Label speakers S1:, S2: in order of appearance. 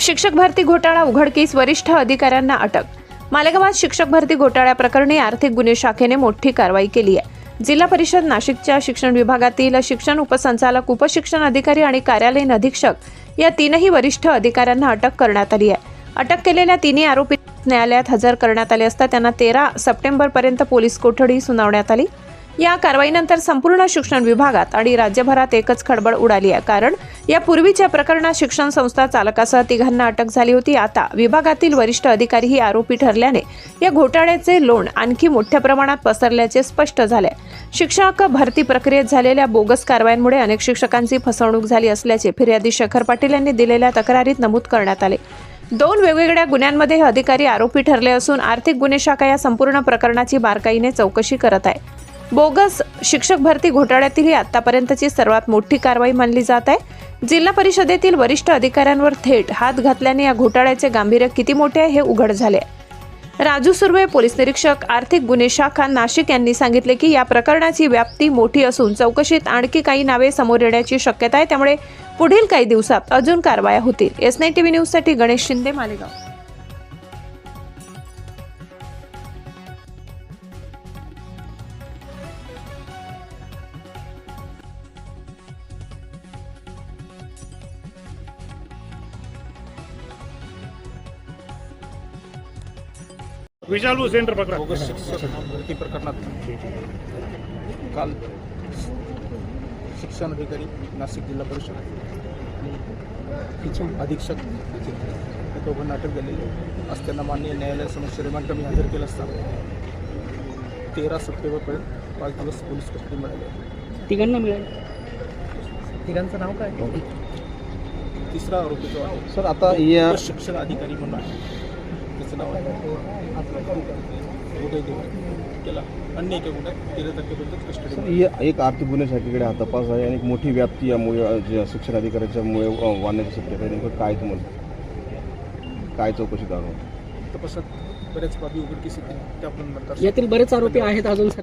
S1: शिक्षक भरती घोटाळा उघडकीस वरिष्ठ अधिकाऱ्यांना अटक. मालेगावात शिक्षक भरती घोटाळ्याप्रकरणी आर्थिक गुन्हे शाखेने मोठी कारवाई केली आहे. जिल्हा परिषद नाशिकच्या शिक्षण विभागातील शिक्षण उपसंचालक उपशिक्षण अधिकारी आणि कार्यालयीन अधीक्षक या तीनही वरिष्ठ अधिकाऱ्यांना अटक करण्यात आली आहे. अटक केलेल्या तिन्ही आरोपी न्यायालयात हजर करण्यात आले असता त्यांना तेरा सप्टेंबरपर्यंत पोलीस कोठडी सुनावण्यात आली. या कारवाईनंतर संपूर्ण शिक्षण विभागात आणि राज्यभरात एकच खळबळ उडाली आहे. कारण या पूर्वीच्या प्रकरणात शिक्षण संस्था चालकासह तिघांना अटक झाली होती. आता विभागातील वरिष्ठ अधिकारीही आरोपी ठरल्याने या घोटाळ्याचे लोण आणखी मोठ्या प्रमाणात पसरल्याचे स्पष्ट झाले शिक्षक भरती प्रक्रियेत झालेल्या बोगस कारवायांमुळे अनेक शिक्षकांची फसवणूक झाली असल्याचे फिर्यादी शेखर पाटील यांनी दिलेल्या तक्रारीत नमूद करण्यात आले. दोन वेगवेगळ्या गुन्ह्यांमध्ये हे अधिकारी आरोपी ठरले असून आर्थिक गुन्हे शाखा या संपूर्ण प्रकरणाची बारकाईने चौकशी करत आहे. बोगस शिक्षक भरती घोटाळ्यातील ही आतापर्यंतची सर्वात मोठी कारवाई मानली जात आहे. जिल्हा परिषदेतील वरिष्ठ अधिकाऱ्यांवर थेट हात घातल्याने या घोटाळ्याचे गांभीर्य किती मोठे आहे हे उघड झाले राजू सुर्वे पोलीस निरीक्षक आर्थिक गुन्हे शाखा नाशिक यांनी सांगितले की या प्रकरणाची व्याप्ती मोठी असून चौकशीत आणखी काही नावे समोर येण्याची शक्यता आहे. त्यामुळे पुढील काही दिवसात अजून कारवाया होतील. एस नाईन टीव्ही न्यूजसाठी गणेश शिंदे मालेगाव.
S2: विशाल सेंटर पकडा.
S3: शिक्षक भरती प्रकरणात काल शिक्षण अधिकारी नाशिक जिल्हा परिषद आणि अधीक्षक हे दोघांना अटक झालेली त्यांना माननीय न्यायालयासमोर रिमांड कमी हजर केलं असता. तेरा सप्टेंबरपर्यंत पाच दिवस पोलीस कस्टडी मिळाली.
S4: तिघांना मिळेल. तिघांचं नाव काय?
S3: तिसरा आरोपी जो आहे
S5: सर आता
S3: शिक्षण अधिकारी म्हणून आहे. त्याचं नाव आहे? अन्य एका गुन्ह्यात तेरा तारखेपर्यंत कस्टडी
S5: एक आर्थिक गुन्हे शाखेकडे हा तपास आहे आणि एक मोठी व्याप्ती यामुळे शिक्षण अधिकाऱ्याच्यामुळे वाढण्याची शक्यता आहे. नेमकं काय तुम्हाला? काय चौकशी करावं?
S3: तपासात बऱ्याच बाबी उघडकीस येतील. त्या आपण नंतर
S4: यातील बरेच आरोपी आहेत अजून सर.